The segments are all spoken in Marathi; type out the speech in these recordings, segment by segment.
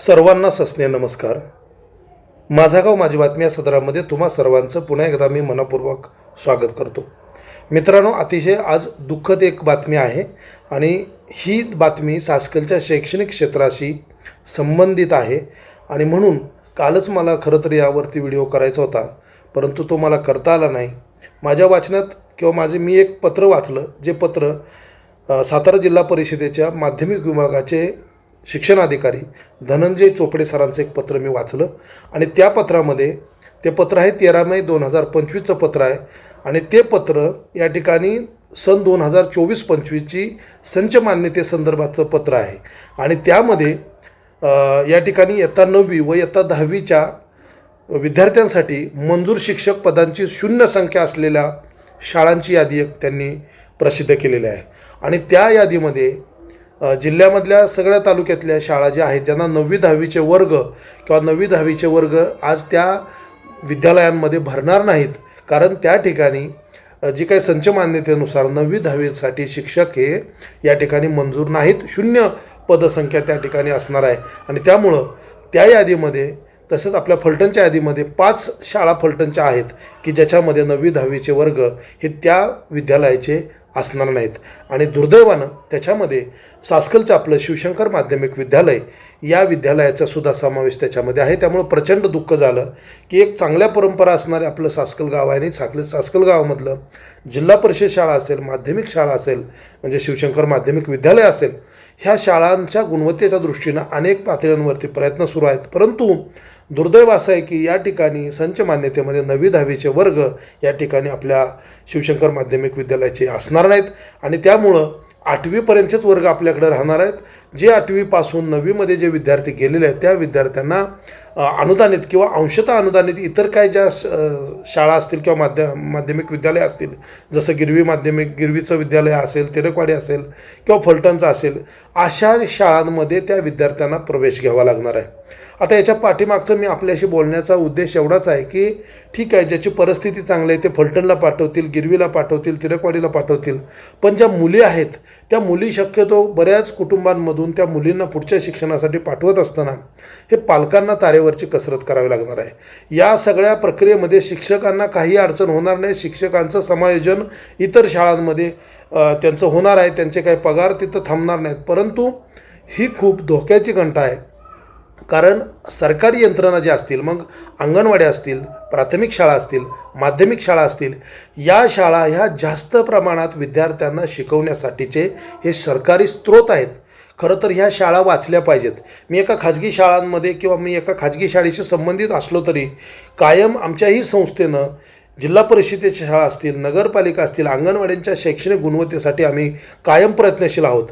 सर्वांना सस्ने नमस्कार. माझा गाव माझी बातमी या सदरामध्ये तुम्हा सर्वांचं पुन्हा एकदा मी मनपूर्वक स्वागत करतो. मित्रांनो अतिशय आज दुःखद एक बातमी आहे आणि ही बातमी सासकलच्या शैक्षणिक क्षेत्राशी संबंधित आहे आणि म्हणून कालच मला खरं तर यावरती व्हिडिओ करायचा होता परंतु तो मला करता आला नाही. माझ्या वाचनात किंवा माझे मी एक पत्र वाचलं जे पत्र सातारा जिल्हा परिषदेच्या माध्यमिक विभागाचे शिक्षणाधिकारी धनंजय चोपडे सरांचं एक पत्र मी वाचलं. आणि त्या पत्रामध्ये ते पत्र आहे तेरा मे दोन हजार पंचवीसचं पत्र आहे. आणि ते पत्र या ठिकाणी सन दोन हजार चोवीस पंचवीसची संच मान्यतेसंदर्भातचं पत्र आहे. आणि त्यामध्ये या ठिकाणी इयत्ता नववी व इयत्ता दहावीच्या विद्यार्थ्यांसाठी मंजूर शिक्षक पदांची शून्य संख्या असलेल्या शाळांची यादी एक त्यांनी प्रसिद्ध केलेली आहे. आणि त्या यादीमध्ये जिल्ह्यामधल्या सगळ्या तालुक्यातल्या शाळा ज्या आहेत ज्यांना नववी दहावीचे वर्ग किंवा नववी दहावीचे वर्ग आज त्या विद्यालयांमध्ये भरणार नाहीत. कारण त्या ठिकाणी जी काही संच मान्यतेनुसार नववी दहावीसाठी शिक्षक हे या ठिकाणी मंजूर नाहीत. शून्य पदसंख्या त्या ठिकाणी असणार आहे. आणि त्यामुळं त्या यादीमध्ये तसंच आपल्या फलटणच्या यादीमध्ये पाच शाळा फलटणच्या आहेत की ज्याच्यामध्ये नववी दहावीचे वर्ग हे त्या विद्यालयाचे असणार नाहीत. आणि दुर्दैवानं त्याच्यामध्ये सासकलचं आपलं शिवशंकर माध्यमिक विद्यालय या विद्यालयाचा सुद्धा समावेश त्याच्यामध्ये आहे. त्यामुळं प्रचंड दुःख झालं की एक चांगल्या परंपरा असणारे आपलं सासकल गाव आहे आणि साकल सासकल गावामधलं जिल्हा परिषद शाळा असेल माध्यमिक शाळा असेल म्हणजे शिवशंकर माध्यमिक विद्यालय असेल ह्या शाळांच्या गुणवत्तेच्या दृष्टीनं अनेक पातळ्यांवरती प्रयत्न सुरू आहेत. परंतु दुर्दैव असं आहे की या ठिकाणी संच मान्यतेमध्ये नवी दहावीचे वर्ग या ठिकाणी आपल्या शिवशंकर माध्यमिक विद्यालयाचे असणार नाहीत. आणि त्यामुळं आठवीपर्यंतचेच वर्ग आपल्याकडे राहणार आहेत. जे आठवीपासून नववीमध्ये जे विद्यार्थी गेलेले आहेत त्या विद्यार्थ्यांना अनुदानित किंवा अंशतः अनुदानित इतर काय ज्या शाळा असतील किंवा माध्य माध्यमिक विद्यालय असतील जसं गिरवी माध्यमिक गिरवीचं विद्यालय असेल तिरकवाडी असेल किंवा फलटणचं असेल अशा शाळांमध्ये त्या विद्यार्थ्यांना प्रवेश घ्यावा लागणार आहे. आता याच्या पाठीमागचं मी आपल्याशी बोलण्याचा उद्देश एवढाच आहे की ठीक आहे ज्याची परिस्थिती चांगली आहे ते फलटणला पाठवतील गिरवीला पाठवतील तिरकवाडीला पाठवतील. पण ज्या मुली आहेत त्या मुली शक्यतो बऱ्याच कुटुंबांमधून त्या मुलींना पुढच्या शिक्षणासाठी पाठवत असताना हे पालकांना तारेवरची कसरत करावी लागणार आहे. या सगळ्या प्रक्रियेमध्ये शिक्षकांना काही अडचण होणार नाही. शिक्षकांचं समायोजन इतर शाळांमध्ये त्यांचं होणार आहे. त्यांचे काही पगार तिथं थांबणार नाहीत. परंतु ही खूप धोक्याची घंटा आहे. कारण सरकारी यंत्रणा ज्या असतील मग अंगणवाड्या असतील प्राथमिक शाळा असतील माध्यमिक शाळा असतील या शाळा ह्या जास्त प्रमाणात विद्यार्थ्यांना शिकवण्यासाठीचे हे सरकारी स्रोत आहेत. खरं तर ह्या शाळा वाचल्या पाहिजेत. मी एका खाजगी शाळांमध्ये किंवा मी एका खाजगी शाळेशी संबंधित असलो तरी कायम आमच्याही संस्थेनं जिल्हा परिषदेच्या शाळा असतील नगरपालिका असतील अंगणवाड्यांच्या शैक्षणिक गुणवत्तेसाठी आम्ही कायम प्रयत्नशील आहोत.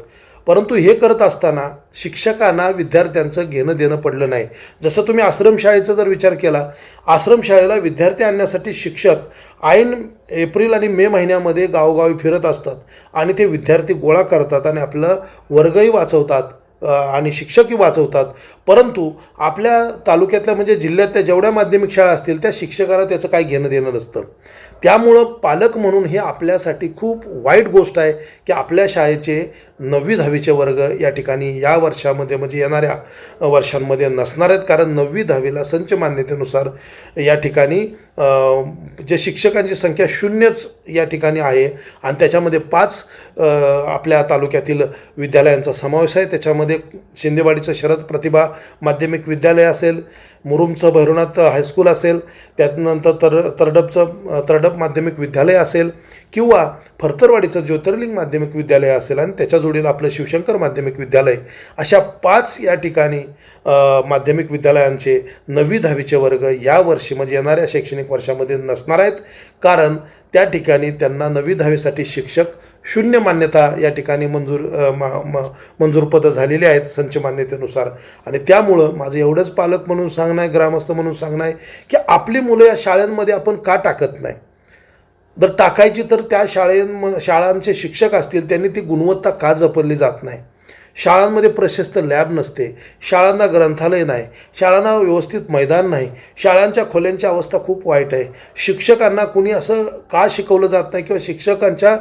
परंतु हे करत असताना शिक्षकांना विद्यार्थ्यांचं घेणं देणं पडलं नाही. जसं तुम्ही आश्रमशाळेचा जर विचार केला आश्रमशाळेला विद्यार्थी आणण्यासाठी शिक्षक ऐन एप्रिल आणि मे महिन्यामध्ये गावोगावी फिरत असतात आणि ते विद्यार्थी गोळा करतात आणि आपलं वर्गही वाचवतात आणि शिक्षकही वाचवतात. परंतु आपल्या तालुक्यातल्या म्हणजे जिल्ह्यातल्या जेवढ्या माध्यमिक शाळा असतील त्या शिक्षकाला त्याचं काही घेणं देणं नसतं. त्यामुळं पालक म्हणून हे आपल्यासाठी खूप वाईट गोष्ट आहे की आपल्या शाळेचे नववी दहावीचे वर्ग या ठिकाणी या वर्षामध्ये म्हणजे येणाऱ्या वर्षांमध्ये नसणार आहेत. कारण नववी दहावीला संच मान्यतेनुसार या ठिकाणी जे शिक्षकांची संख्या शून्यच या ठिकाणी आहे. आणि त्याच्यामध्ये पाच आपल्या तालुक्यातील विद्यालयांचा समावेश आहे. त्याच्यामध्ये शिंदेवाडीचं शरद प्रतिभा माध्यमिक विद्यालय असेल मुरुमचं भैरवनाथ हायस्कूल असेल त्यानंतर तर तरडपचं तरडप माध्यमिक विद्यालय असेल किंवा फरतरवाडीचं ज्योतिर्लिंग माध्यमिक विद्यालय असेल आणि त्याच्या जोडीला आपलं शिवशंकर माध्यमिक विद्यालय अशा पाच या ठिकाणी माध्यमिक विद्यालयांचे नववी दहावीचे वर्ग या वर्षी म्हणजे येणाऱ्या शैक्षणिक वर्षामध्ये नसणार आहेत. कारण त्या ठिकाणी त्यांना नववी दहावीसाठी शिक्षक शून्य मान्यता या ठिकाणी मंजूर अ, म- मंजूर पदं झालेली आहेत संच मान्यतेनुसार. आणि त्यामुळं माझं एवढंच पालक म्हणून सांगणं आहे ग्रामस्थ म्हणून सांगणं आहे की आपली मुलं या शाळांमध्ये आपण का टाकत नाही? जर टाकायची तर त्या शाळेम शाळांचे शिक्षक असतील त्यांनी ती गुणवत्ता का जपली जात नाही? शाळांमध्ये प्रशस्त लॅब नसते शाळांना ग्रंथालय नाही शाळांना व्यवस्थित मैदान नाही शाळांच्या खोल्यांची अवस्था खूप वाईट आहे. शिक्षकांना कुणी असं का शिकवलं जात नाही किंवा शिक्षकांच्या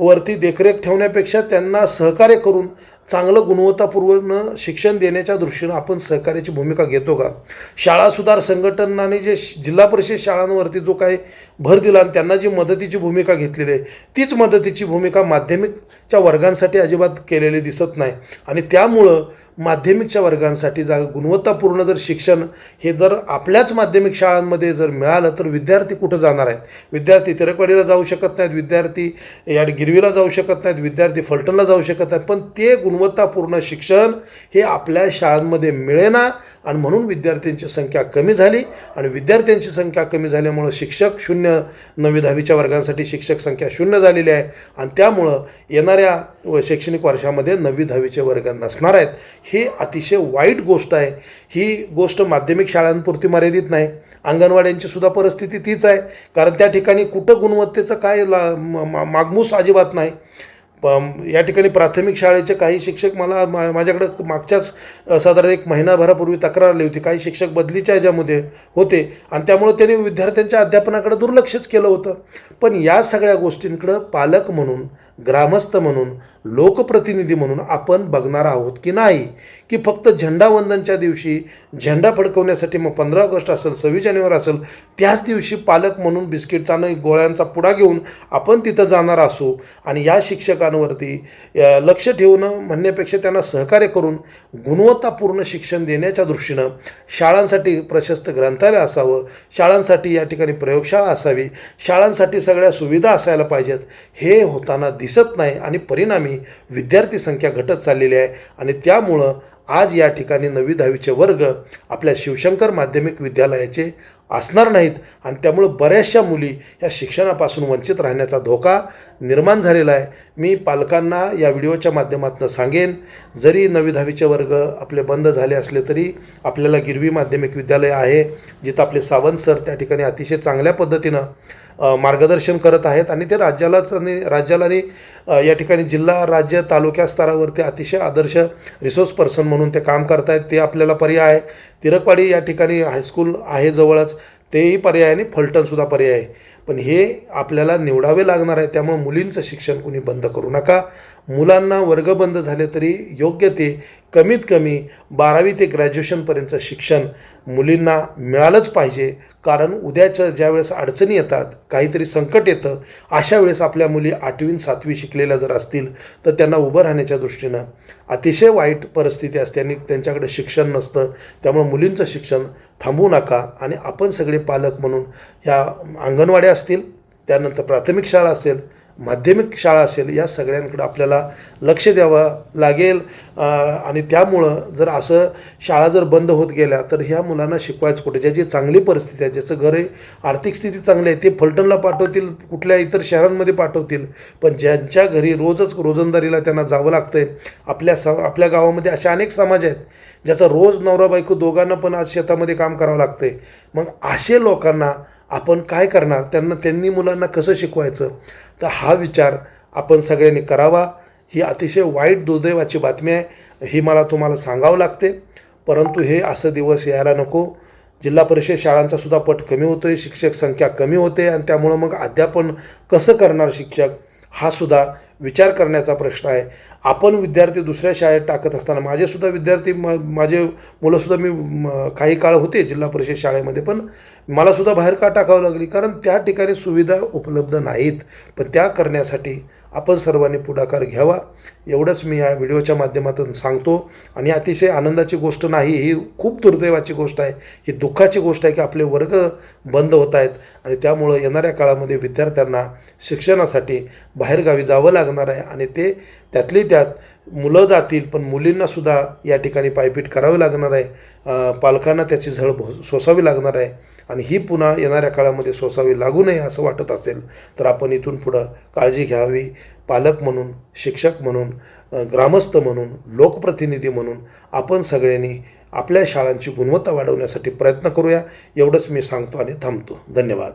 वरती देखरेख ठेवण्यापेक्षा त्यांना सहकार्य करून चांगलं गुणवत्तापूर्ण शिक्षण देण्याच्या दृष्टीनं आपण सहकार्याची भूमिका घेतो का? शाळा सुधार संघटनाने जे जिल्हा परिषद शाळांवरती जो काही भर दिला आणि त्यांना जी मदतीची भूमिका घेतलेली आहे तीच मदतीची भूमिका माध्यमिकच्या वर्गांसाठी अजिबात केलेली दिसत नाही. आणि त्यामुळं माध्यमिकच्या वर्गांसाठी जा गुणवत्तापूर्ण जर शिक्षण हे जर आपल्याच माध्यमिक शाळांमध्ये जर मिळालं तर विद्यार्थी कुठं जाणार आहेत? विद्यार्थी तिरकवाडीला जाऊ शकत नाहीत विद्यार्थी या गिरवीला जाऊ शकत नाहीत विद्यार्थी फलटणला जाऊ शकत नाहीत. पण ते गुणवत्तापूर्ण शिक्षण हे आपल्या शाळांमध्ये मिळेना आणि म्हणून विद्यार्थ्यांची संख्या कमी झाली. आणि विद्यार्थ्यांची संख्या कमी झाल्यामुळं शिक्षक शून्य नववी दहावीच्या वर्गांसाठी शिक्षक संख्या शून्य झालेली आहे. आणि त्यामुळं येणाऱ्या व शैक्षणिक वर्षामध्ये नववी दहावीचे वर्ग नसणार आहेत. ही अतिशय वाईट गोष्ट आहे. ही गोष्ट माध्यमिक शाळांपुरती मर्यादित नाही. अंगणवाड्यांची सुद्धा परिस्थिती तीच आहे. कारण त्या ठिकाणी कुठं गुणवत्तेचं काय ला मा- मागमूस अजिबात नाही. प- या ठिकाणी प्राथमिक शाळेचे काही शिक्षक मला मा माझ्याकडं मागच्याच साधारण एक महिनाभरापूर्वी तक्रार आली होती. काही शिक्षक बदलीच्या ह्याच्यामध्ये होते आणि त्यामुळे त्यांनी विद्यार्थ्यांच्या अध्यापनाकडे दुर्लक्षच केलं होतं. पण या सगळ्या गोष्टींकडं पालक म्हणून ग्रामस्थ म्हणून लोकप्रतिनिधी म्हणून आपण बघणार आहोत की नाही? की फक्त झेंडावंदनच्या दिवशी झेंडा फडकवण्यासाठी मग पंधरा ऑगस्ट असेल सव्वीस जानेवारी असेल त्याच दिवशी पालक म्हणून बिस्किटचा आणि गोळ्यांचा पुडा घेऊन आपण तिथं जाणार असू. आणि या शिक्षकांवरती लक्ष ठेवणं म्हणण्यापेक्षा त्यांना सहकार्य करून गुणवत्तापूर्ण शिक्षण देण्याच्या दृष्टीनं शाळांसाठी प्रशस्त ग्रंथालय असावं शाळांसाठी या ठिकाणी प्रयोगशाळा असावी शाळांसाठी सगळ्या सुविधा असायला पाहिजेत हे होताना दिसत नाही आणि परिणामी विद्यार्थी संख्या घटत चाललेली आहे. आणि त्यामुळं आज या ठिकाणी नवी दहावीचे वर्ग आपल्या शिवशंकर माध्यमिक विद्यालयाचे असणार नाहीत आणि त्यामुळं बऱ्याचशा मुली या शिक्षणापासून वंचित राहण्याचा धोका निर्माण झालेला आहे. मी पालकांना या व्हिडिओच्या माध्यमातून सांगेन जरी नवी दहावीचे वर्ग आपले बंद झाले असले तरी आपल्याला गिरवी माध्यमिक विद्यालय आहे जिथं आपले सावंत सर त्या ठिकाणी अतिशय चांगल्या पद्धतीनं मार्गदर्शन करत आहेत आणि ते राज्यालाच आणि राज्याला आणि या ठिकाणी जिल्हा राज्य तालुक्या स्तरावरती अतिशय आदर्श रिसोर्स पर्सन म्हणून ते काम करतायत. ते आपल्याला पर्याय आहे. तिरकवाडी या ठिकाणी हायस्कूल आहे जवळच. तेही पर्याय आणि फलटणसुद्धा पर्याय आहे. पण हे आपल्याला निवडावे लागणार आहे. त्यामुळे मुलींचं शिक्षण कुणी बंद करू नका. मुलांना वर्ग बंद झाले तरी योग्य ते कमीत कमी बारावी ते ग्रॅज्युएशनपर्यंतचं शिक्षण मुलींना मिळालंच पाहिजे. कारण उद्याच्या ज्यावेळेस अडचणी येतात काहीतरी संकट येतं अशा वेळेस आपल्या मुली आठवी सातवी शिकलेल्या जर असतील तर त्यांना उभं राहण्याच्या दृष्टीनं अतिशय वाईट परिस्थिती असते आणि त्यांच्याकडे शिक्षण नसतं. त्यामुळे मुलींचं शिक्षण थांबवू नका आणि आपण सगळे पालक म्हणून ह्या अंगणवाड्या असतील त्यानंतर प्राथमिक शाळा असेल माध्यमिक शाळा असेल या सगळ्यांकडं आपल्याला लक्ष द्यावं लागेल. आणि त्यामुळं जर असं शाळा जर बंद होत गेल्या तर ह्या मुलांना शिकवायचं कुठे? ज्याची चांगली परिस्थिती आहे ज्याचं घर आहे आर्थिक स्थिती चांगली आहे ते फलटणला पाठवतील कुठल्या इतर शहरांमध्ये पाठवतील. पण ज्यांच्या घरी रोजच रोजंदारीला त्यांना जावं लागतंय आपल्या स आपल्या गावामध्ये असे अनेक समाज आहेत ज्याचा रोज नवरा बायको दोघांना पण आज शेतामध्ये काम करावं लागतंय. मग असे लोकांना आपण काय करणार? त्यांना त्यांनी मुलांना कसं शिकवायचं? तर हा विचार आपण सगळ्यांनी करावा. ही अतिशय वाईट दुर्दैवाची बातमी आहे ही मला तुम्हाला सांगावं लागते. परंतु हे असं दिवस यायला नको. जिल्हा परिषद शाळांचा सुद्धा पट कमी होतो आहे शिक्षक संख्या कमी होते आणि त्यामुळं मग अध्यापन कसं करणार शिक्षक? हा सुद्धा विचार करण्याचा प्रश्न आहे. आपण विद्यार्थी दुसऱ्या शाळेत टाकत असताना माझेसुद्धा विद्यार्थी म माझे मुलंसुद्धा मी काही काळ होते जिल्हा परिषद शाळेमध्ये पण मलासुद्धा बाहेर का टाकावं लागली? कारण त्या ठिकाणी सुविधा उपलब्ध नाहीत. पण त्या करण्यासाठी आपण सर्वांनी पुढाकार घ्यावा. एवढंच मी या व्हिडिओच्या माध्यमातून सांगतो. आणि अतिशय आनंदाची गोष्ट नाही ही खूप दुर्दैवाची गोष्ट आहे. ही दुःखाची गोष्ट आहे की आपले वर्ग बंद होत आहेत. आणि त्यामुळं येणाऱ्या काळामध्ये विद्यार्थ्यांना शिक्षणासाठी बाहेरगावी जावं लागणार आहे. आणि ते त्यातली त्यात मुलं जातील पण मुलींनासुद्धा या ठिकाणी पायपीट करावी लागणार आहे. पालकांना त्याची झळ भो सोसावी लागणार आहे. आणि ही पुन्हा येणाऱ्या काळामध्ये सोसावी लागू नये असं वाटत असेल तर आपण इथून पुढं काळजी घ्यावी. पालक म्हणून शिक्षक म्हणून ग्रामस्थ म्हणून लोकप्रतिनिधी म्हणून आपण सगळ्यांनी आपल्या शाळांची गुणवत्ता वाढवण्यासाठी प्रयत्न करूया. एवढंच मी सांगतो आणि थांबतो. धन्यवाद.